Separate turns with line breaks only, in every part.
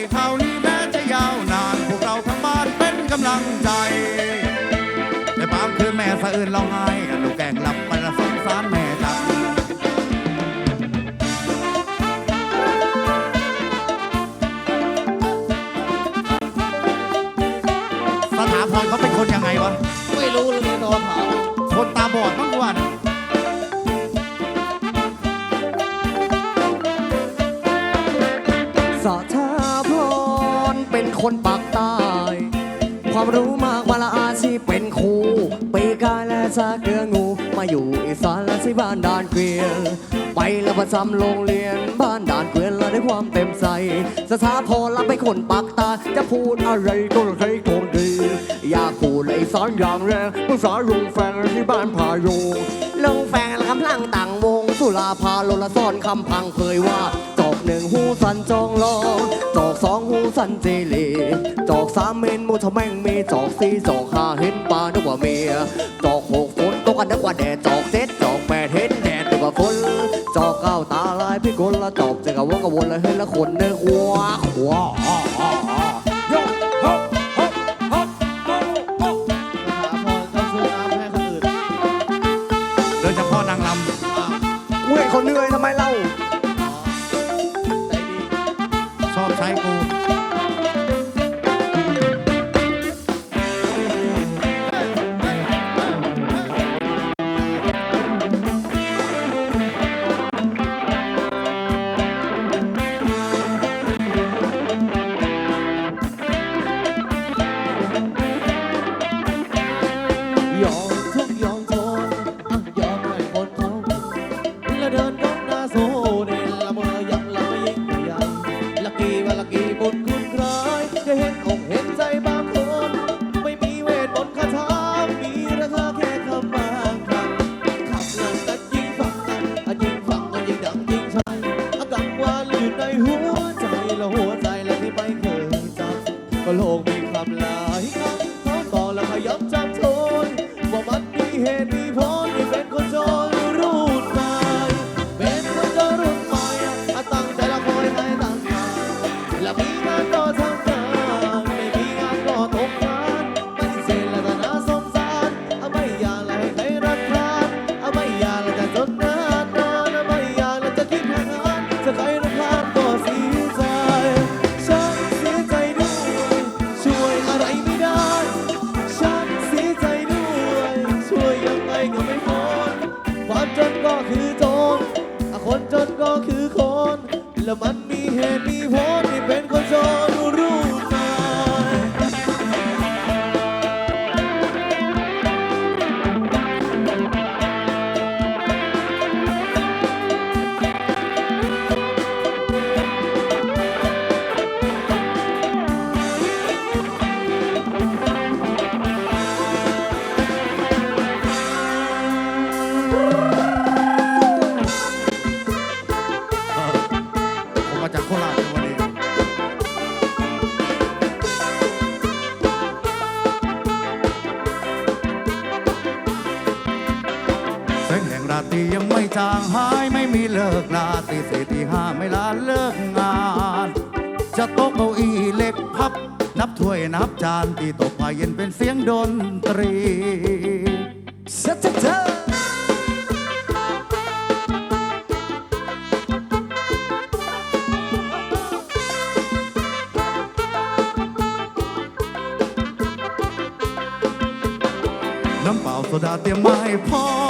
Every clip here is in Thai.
พอไปคราวนี้แม้จะยาวนาน พวกเราทั้งบ้านเป็นกำลังใจแต่บางคืนแม่สะอื่นร้องไห้ลูกแกล้งหลับไปละสงสารแม่จังสถาพรเขาเป็นคนยังไงวะ
ไม่รู้เลยเนี่ยนอนถาม
คนตาบอดมั้งวัน
ส คนปากใต้ความรู้มากมาละอาชีพเป็นครูปีกาและซาเกลืองู มาอยู่อีสานและที่บ้านด่านเกวียนไปแล้วประจำโรงเรียนบ้านด่านเกวียนและได้ความเต็มใจสถาพรรับเป็นคนปากตา จะพูดอะไรก็ให้คงดี อยากพูดไอีสานอย่างแรงภาษาลุงแฟงที่บ้านพาโยลงแฟงและกำลังต่างวง สุราพาโลละซ่อนคำพังเผยว่า หนึ่งหูสันจองลองจอกสองหูสันเจเลจอกสามเมนมูทะแม่งมีจอกสี่จอกห้าเห็นปลานึกว่าเมียจอกหกฝนตกกันนึกว่าแดดจอกเจ็ดจอกแปดเห็นแดดนึกว่าฝนจอกเก้าตาลายพี่คนละจอกเจอกะวะกะวนละ
เห็นละคนหนึ่ง ใช้กู เเหตุมีผลที่เป็นคนจนรู้ ตียังไม่จางหายไม่มีเลิ
กลาตีสี่ตีห้าไม่ลาเลิกงาน จะโต๊ะเก้าอี้เล็กพับ นับถ้วยนับจานตีตกผ้าเย็นเป็นเสียงดนตรี
เซตเธอ
น้ำเปล่าโซดาเตรียมมาให้พร้อม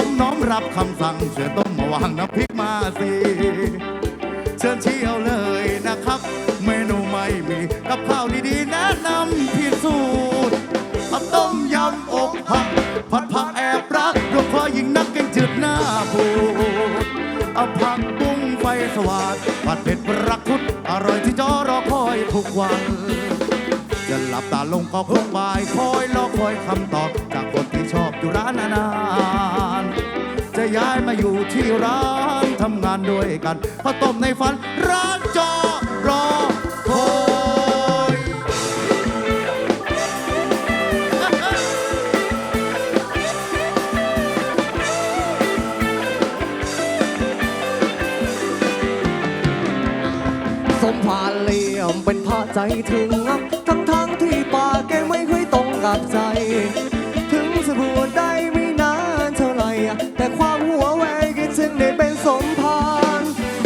รับคำสั่งเชิญต้มมาวางน้ำพริกมาสิเชิญเชี่ยวเลยนะครับ เมนูไม่มีกับข้าวดีๆแนะนำพิสูจน์ผัดต้มยำอกหักผัดผักแอบรักรวมพอยิงนักแกงจืดหน้าบูดเอาผักบุ้งไฟสว่างผัดเผ็ดรักคุดอร่อยที่จอรอคอยทุกวันจะหลับตาลงก็คงบายคอยรอคอยคำตอบจากคนที่ชอบอยู่ร้านนานา ย้ายมาอยู่ที่ร้านทำงานด้วยกันพอต้มในฝันร้านจอรอคอย
สมภารเหลี่ยมเป็นพระใจถึงทั้งทั้งที่ปากแกไม่เคยตรงกับใจ ถึงจะบวชได้ สมพาน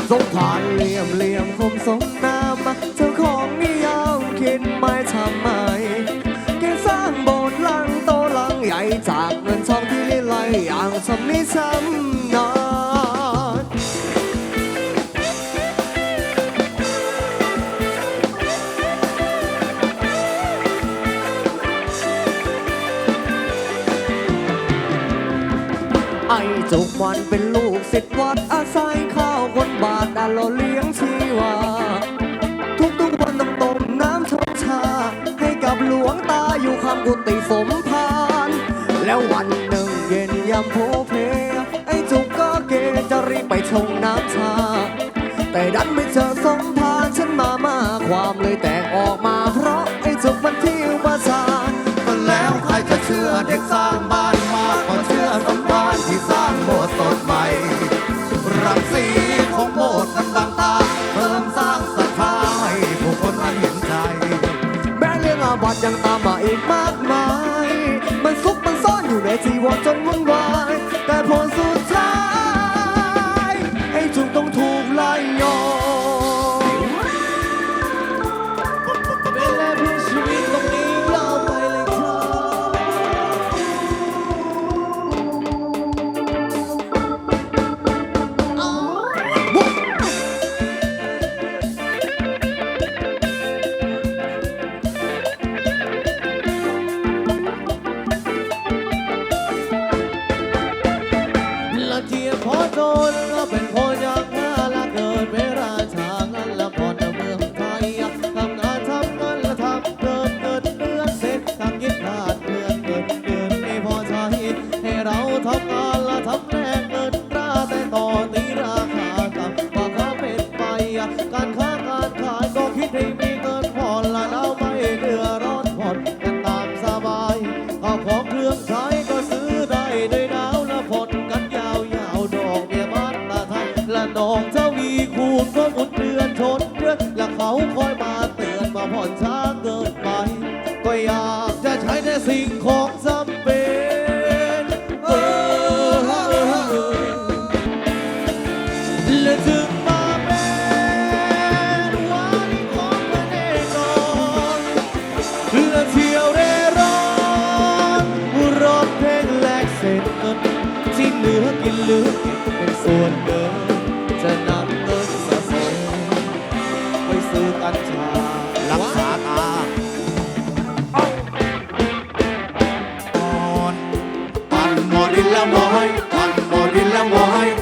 สมพานเหลี่ยมเหลี่ยมคมสมนามเจ้าของนิยามคิดไม่ทำไมแกสร้างโบสถ์หลังโตหลังใหญ่จากเงินทองที่ไหลอย่างสำนิสำนาน ทุกวันเป็นลูกศิษย์วัดอาศัยข้าวคนบาทแต่เราเลี้ยงชีวา ทุกๆวันต้องต้มน้ำชงชา ให้กับหลวงตาอยู่ข้างกุฏิสมภาร แล้ววันหนึ่งเย็นยามโพเพ ไอจุกก็เกจะรีบไปชงน้ำชา แต่ดันไม่เจอสมภารฉันมามาความเลยแตกออกมาเพราะไอจุกมันที่อุปสาร
แล้วใครจะเชื่อเด็กสา
ยังตามมาอีกมากมาย มันซุกมันซ่อนอยู่ในจีวรจน
เจียพอโดนก็เป็นคนอยางน่าล คูณก็หมุนเรือนชนเรือนและเขาคอยมา
মহায় আন করিলাম মহায়